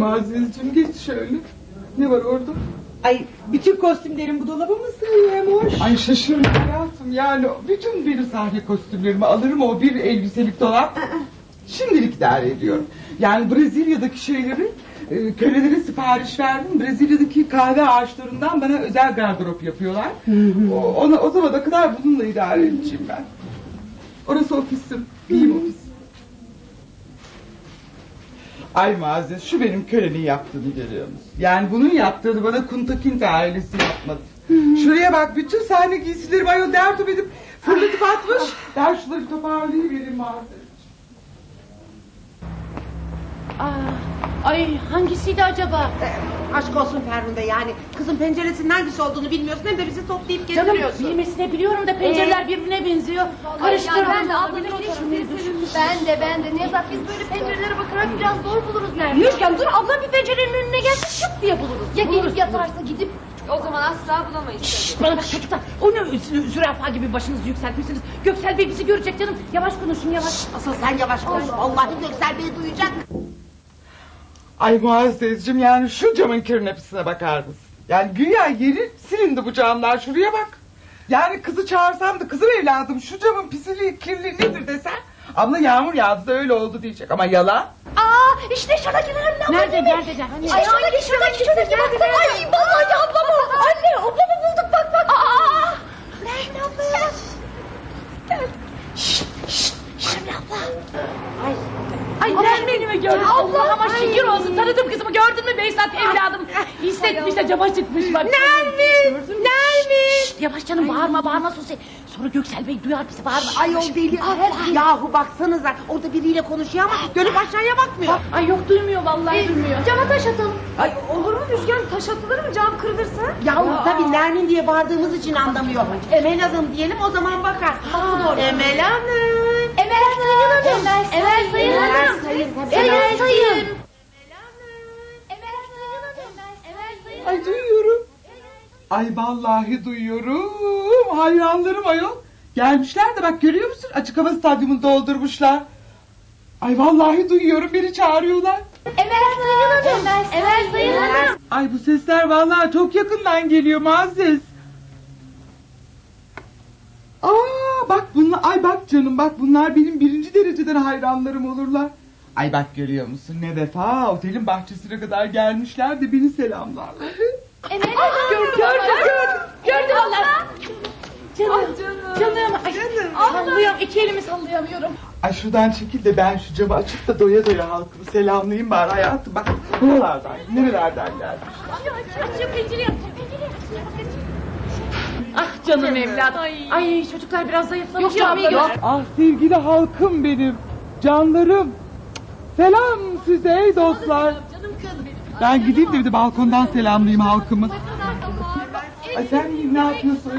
Mazizciğim geç şöyle. Ne var orada? Ay bütün kostümlerin bu dolaba mı sığıyor Emoş? Ay şaşırma hayatım yani bütün benim sahne kostümlerimi alırım o bir elbiselik dolap. Şimdilik idare ediyorum. Yani Brezilya'daki şeyleri e, kölelere sipariş verdim. Brezilya'daki kahve ağaçlarından bana özel gardırop yapıyorlar. o, ona, o zamana kadar bununla idare edeceğim ben. Orası ofisim. Giyim ofisi. Ay Muazzez şu benim kölenin yaptığını görüyor musun? Yani bunun yaptığını bana Kuntakinte ailesi yapmadı. Şuraya bak bütün sahne giysileri ayol derdim edip fırlatıp atmış. Ben şunları toparlayıvereyim Muazzez. Aa, ay hangisiydi acaba? Aşk olsun Ferhunde yani. Kızın penceresinin hangisi olduğunu bilmiyorsun hem de bizi toplayıp Canım getiriyorsun. bilmesine biliyorum da pencereler birbirine benziyor. Karıştırdım. Karıştırdım. Ben de ablanın Ben de ben de. Nevzat biz böyle pencerelere bakarak biraz zor buluruz nerede? Müjgan dur abla bir pencerenin önüne gelsin şıp diye buluruz. Ya Buluruz, gelip yatarsa gidip o zaman asla bulamayız. Şşş, bana bak çocuklar. O ne zü- zürafa gibi başınızı yükseltmişsiniz. Göksel Bey bizi görecek canım. Yavaş konuşun yavaş. Asıl sen yavaş konuş. Vallahi Göksel Bey duyacak. Ay Muazzezciğim yani şu camın kirnepisine bakar mısın? Yani güya yeri silindi bu camlar şuraya bak. Yani kızı çağırsam da kızım evladım şu camın pisliği kirli nedir desen. Abla yağmur yağdı da öyle oldu diyecek ama yalan. Aa işte şuradakiler ne Nerede nerede nerede? Hani? Ay şuradaki şuradaki şuradaki baksana. Ay vallahi ablamı. Anne ablamı bulduk bak bak. Aa. Nerede abla ya? Gel. Şşt şşt. Şemine abla. Ay, ay Nermin'i mi gördün? Allah, ay. şükür olsun. Tanıdım kızımı gördün mü Beysat evladım? Hissetmiş de cama çıkmış bak. Nermin! Nermin! Yavaş canım bağırma bağırma Susi. Sonra Göksel Bey duyar bizi bağırma. Ayol deli. Yahu baksanıza orada biriyle konuşuyor ama dönüp aşağıya bakmıyor. Ay yok duymuyor vallahi duymuyor. Cama taş atalım. Ay olur mu Rüzgar taş atılır mı cam kırılırsa? Yahu tabii Nermin diye bağırdığımız için anlamıyor. Emel Hanım diyelim o zaman bakar. Emel Hanım. Emel Hanım. Emel Sayın. Emel Sayın. Ay duyuyorum. Ay vallahi duyuyorum. Hayranlarım ayol. Gelmişler de bak görüyor musun? Açık hava stadyumunu doldurmuşlar. Ay vallahi duyuyorum beni çağırıyorlar. Emel Sayın Hanım. Emel Sayın Hanım. Ay bu sesler vallahi çok yakından geliyor Muazzez. Aa bak bunlar ay bak canım bak bunlar benim birinci dereceden hayranlarım olurlar. Ay bak görüyor musun ne defa otelin bahçesine kadar gelmişler de beni selamlarlar. Emel Hanım. Gördüm gördüm. Gördüm Allah. Canım, canım, Ay, sallıyorum, iki elimi sallayamıyorum. Ay şuradan çekil de ben şu camı açıp da doya doya halkımı selamlayayım bari hayatım. Bak buralardan nerelerden gelmiş. Açıyor pencereyi, açıyor pencereyi. Ah canım evlat. Ay. çocuklar biraz zayıflamış. Yok canım, abla. gör. Ah sevgili halkım benim canlarım. Selam size ey dostlar. Canım kız benim. Ben gideyim de bir de balkondan selamlayayım halkımı. Ay sen ne yapıyorsun?